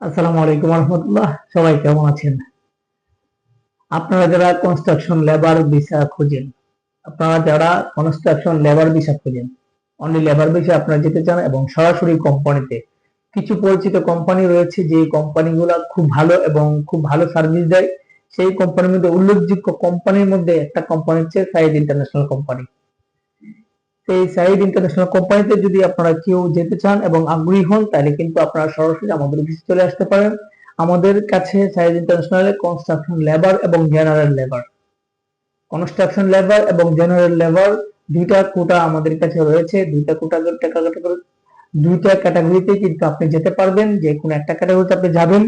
আসসালামু আলাইকুম রহমতুল্লাহ। সবাই কেমন আছেন? আপনারা যারা কনস্ট্রাকশন লেবার ভিসা খুঁজেন, আপনারা যারা কনস্ট্রাকশন লেবার ভিসা খুঁজেন অনলি লেবার ভিসা আপনারা যেতে চান এবং সরাসরি কোম্পানিতে কিছু পরিচিত কোম্পানি রয়েছে যে কোম্পানিগুলো খুব ভালো এবং খুব ভালো সার্ভিস দেয়। সেই কোম্পানির মধ্যে উল্লেখযোগ্য কোম্পানির মধ্যে একটা কোম্পানি হচ্ছে সাইদ ইন্টারন্যাশনাল কোম্পানি এই সাইড ইন্টারন্যাশনাল কোম্পানিতে যদি আপনারা কেউ যেতে চান এবং আগ্রহী হন, তাহলে কিন্তু আপনারা সরাসরি আমাদের অফিসে চলে আসতে পারেন। আমাদের কাছে সাইড ইন্টারন্যাশনালে কনস্ট্রাকশন লেবার এবং জেনারেল লেবার কনস্ট্রাকশন লেবার এবং জেনারেল লেবার দুইটা কোটা আমাদের কাছে রয়েছে। দুইটা কোটা দুইটা ক্যাটাগরিতে কিন্তু আপনি যেতে পারবেন। যে কোনো একটা ক্যাটাগরিতে আপনি যাবেন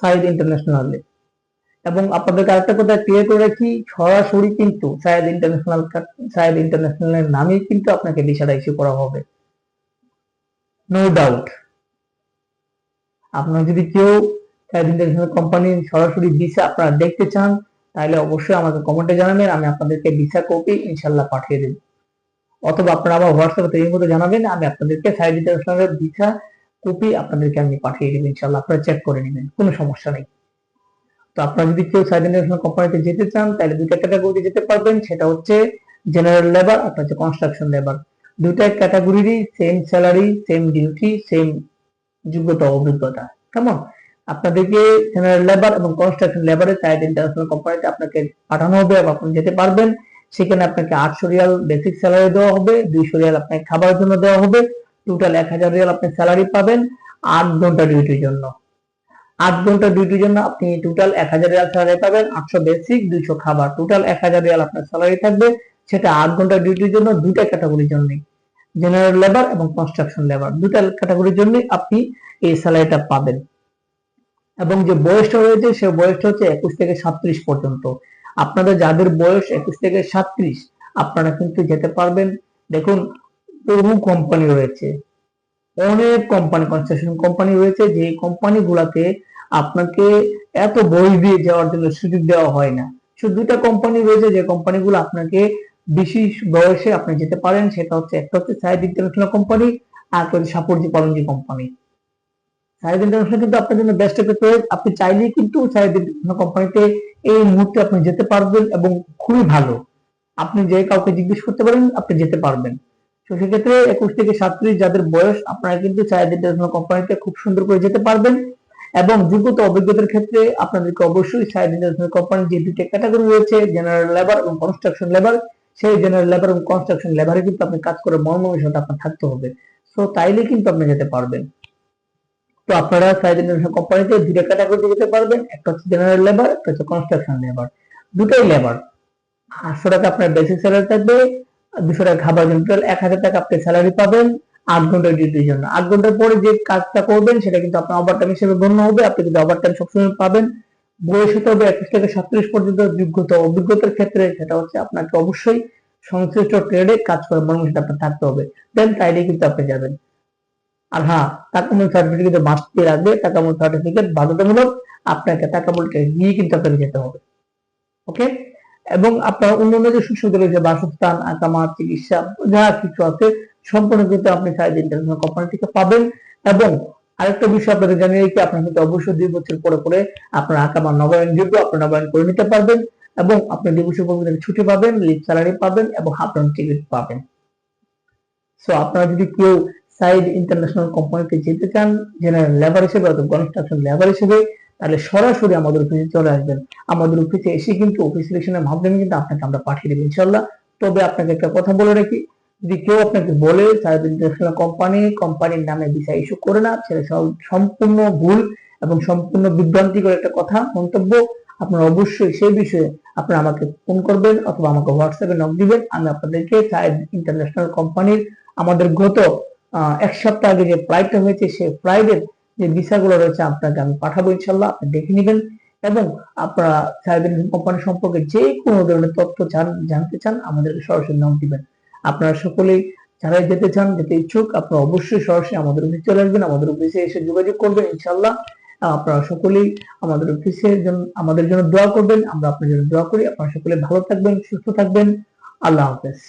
সাইড ইন্টারন্যাশনালে। এবং আপনাদেরকে আরেকটা কথা ক্লিয়ার করে রাখি, সরাসরি কিন্তু সায়েদ ইন্টারন্যাশনাল সায়েদ ইন্টারন্যাশনালের নামেই কিন্তু আপনাকে ভিসাটা ইস্যু করা হবে। নো ডাউট আপনারা যদি কেউ সায়েদ ইন্টারন্যাশনাল কোম্পানির সরাসরি ভিসা আপনারা দেখতে চান, তাহলে অবশ্যই আমাকে কমেন্টে জানাবেন, আমি আপনাদেরকে ভিসা কপি ইনশাল্লাহ পাঠিয়ে দেব। অথবা আপনারা আমার হোয়াটসঅ্যাপে তৈরি মতো জানাবেন, আমি আপনাদেরকে সাইড ইন্টারন্যাশনালের ভিসা কপি আপনাদেরকে আমি পাঠিয়ে দেবো ইনশাল্লাহ আপনারা চেক করে নেবেন, কোনো সমস্যা নেই। তো আপনারা যদি কেউ ইন্টারন্যাশনাল কোম্পানিতে যেতে চান, তাহলে দুইটা ক্যাটাগরিতে যেতে পারবেন। সেটা হচ্ছে জেনারেল লেবার আর হচ্ছে কনস্ট্রাকশন লেবার দুইটা ক্যাটাগরিরই same salary same duty same যোগ্যতা, অভিজ্ঞতা। কেমন? আপনাদেরকে জেনারেল লেবার এবং কনস্ট্রাকশন লেবারের সাইড ইন্টারন্যাশনাল কোম্পানিতে আপনাকে পাঠানো হবে এবং আপনি যেতে পারবেন। সেখানে আপনাকে আটশো রিয়াল বেসিক স্যালারি দেওয়া হবে, দুইশো রিয়াল আপনাকে খাবারের জন্য দেওয়া হবে। টোটাল এক হাজার রিয়াল আপনি স্যালারি পাবেন আট ঘণ্টা ডিউটির জন্য। আট ঘণ্টা ডিউটির জন্য আপনি টোটাল এক হাজার রিয়াল স্যালারি পাবেন, আটশো বেসিক দুইশো খাবার। টোটাল এক হাজার রিয়াল আপনার স্যালারি থাকবে। সেটা আট ঘণ্টা ডিউটির জন্য দুইটা ক্যাটাগরির জন্য জেনারেল লেবার এবং কনস্ট্রাকশন লেবার দুটা ক্যাটাগরির জন্য আপনি এই স্যালারিটা পাবেন। এবং যে বয়সটা রয়েছে, সে বয়সটা হচ্ছে একুশ থেকে সাত্রিশ পর্যন্ত। আপনাদের যাদের বয়স একুশ থেকে সাত্রিশ আপনারা কিন্তু যেতে পারবেন। দেখুন বহু কোম্পানি রয়েছে। অনেক কোম্পানি কনস্ট্রাকশন কোম্পানি রয়েছে যে কোম্পানি গুলাতে আপনাকে এত বই দিয়ে যাওয়ার জন্য সুযোগ দেওয়া হয় না। শুধু দুটা কোম্পানি রয়েছে, যে কোম্পানিগুলো আপনাকে বেশি বয়সে আপনি যেতে পারেন, সেটা হচ্ছে একটা হচ্ছে সাইদ ইন্টারন্যাশনাল কোম্পানি আর একটা হচ্ছে সাপরজি কোম্পানি সাইদ ইন্টারন্যাশনাল কিন্তু আপনার জন্য বেস্ট চয়েস আপনি চাইলেই কিন্তু সাইদ ইন্টারন্যাশনাল কোম্পানিতে এই মুহূর্তে আপনি যেতে পারবেন এবং খুবই ভালো। আপনি যে কাউকে জিজ্ঞেস করতে পারেন, আপনি যেতে পারবেন। তো সেক্ষেত্রে একুশ থেকে সাতত্রিশ যাদের বয়স, আপনারা কিন্তু চায়ের ইন্টারন্যাশনাল কোম্পানিতে খুব সুন্দর করে যেতে পারবেন। এবং যোগ্যতা অভিজ্ঞতার ক্ষেত্রে আপনাদেরকে অবশ্যই সাইড ইন্টারন্যাশনাল কোম্পানির যে দুটি ক্যাটাগরি রয়েছে জেনারেল লেবার এবং কনস্ট্রাকশন লেবার সেই জেনারেল লেবার এবং কনস্ট্রাকশন লেবারে কিন্তু আপনি কাজ করে মর্মবিষয়টা আপনার থাকতে হবে। সো তাইলে কিন্তু আপনি যেতে পারবেন। তো আপনারা সাইড ইন্টারন্যাশনাল কোম্পানিতে দুটো ক্যাটাগরিতে যেতে পারবেন। একটা হচ্ছে জেনারেল লেবার একটা হচ্ছে কনস্ট্রাকশন লেবার দুটোই লেবার আটশো টাকা আপনার বেসিক স্যালারি থাকবে। দুশো টাকা খাবার জন্য। টোটাল এক হাজার টাকা আপনি স্যালারি পাবেন আট ঘণ্টা ডিউটির জন্য। আট ঘণ্টার পরে যে কাজটা করবেন, সেটা কিন্তু আপনার ওভার টাইম হিসেবে গণ্য হবে। আপনি কিন্তু ওভার টাইম সবসময় পাবেন। বয়স হতে হবে একুশ থেকে সাতত্রিশ পর্যন্ত যোগ্যতা। অভিজ্ঞতার ক্ষেত্রে সেটা হচ্ছে আপনাকে অবশ্যই সংশ্লিষ্ট ট্রেডে কাজ করে মর্ম সেটা আপনার থাকতে হবে। দেন তাইলে কিন্তু আপনি যাবেন। আর হ্যাঁ টাকামূল সার্টিফিকেট মাস্ট দিয়ে রাখবে টাকামূল সার্টিফিকেট বাধ্যতামূলক আপনাকে টাকামূলকে নিয়ে কিন্তু আপনাকে যেতে হবে। ওকে এবং আপনার অন্যান্য যে সুযোগ রয়েছে বাসস্থান আকামা চিকিৎসা, যা কিছু আছে, সম্পূর্ণ কিন্তু আপনি সাইড ইন্টারন্যাশনাল কোম্পানি থেকে পাবেন। এবং আরেকটা বিষয় আপনাদের জানিয়ে রেখে, আপনার কিন্তু অবশ্যই দুই বছর পরে পরে আপনার আকামা নবায়ন যোগ্য আপনি নবায়ন করে নিতে পারবেন এবং আপনি দুই বছর পর ছুটি পাবেন লিভ স্যালারি পাবেন এবং হাফ রান টিকিট পাবেন। সো আপনারা যদি কেউ সাইড ইন্টারন্যাশনাল কোম্পানিতে যেতে চান জেনারেল লেবার হিসেবে অথবা কনস্ট্রাকশন লেবার হিসেবে তাহলে সরাসরি আমাদের অফিসে চলে আসবেন। আমাদের অফিসে এসে কিন্তু অফিস সিলেকশনের মাধ্যমে কিন্তু আপনাকে আমরা পাঠিয়ে দেবো ইনশাল্লাহ তবে আপনাকে একটা কথা বলে রাখি, যদি কেউ আপনাকে বলে সাইড ইন্টারন্যাশনাল কোম্পানি কোম্পানির নামে ভিসা ইস্যু করে না, সেটা সম্পূর্ণ ভুল এবং সম্পূর্ণ বিভ্রান্তিকর একটা কথা, মন্তব্য, আপনারা অবশ্যই সেই বিষয়ে আপনারা আমাকে ফোন করবেন অথবা আমাকে হোয়াটসঅ্যাপে নক দিবেন। আমি আপনাদেরকে সাইড ইন্টারন্যাশনাল কোম্পানির আমাদের গত এক সপ্তাহ আগে যে ফ্লাইটটা হয়েছে সেই ফ্লাইটের যে ভিসাগুলো রয়েছে আপনাকে আমি পাঠাবো ইনশাল্লাহ, আপনি দেখে নেবেন এবং আপনারা সাইবার কোম্পানি সম্পর্কে যে কোনো ধরনের তথ্য চান, জানতে চান, আমাদেরকে সরাসরি নাম দিবেন। আপনারা সকলেই যারা যেতে চান, যেতে ইচ্ছুক, আপনারা অবশ্যই সরাসরি আমাদের অফিসে চলে আসবেন, আমাদের অফিসে এসে যোগাযোগ করবেন ইনশাল্লাহ। আপনারা সকলেই আমাদের অফিসের জন্য, আমাদের জন্য দোয়া করবেন, আমরা আপনার জন্য দোয়া করি। আপনারা সকলে ভালো থাকবেন, সুস্থ থাকবেন। আল্লাহ হাফেজ।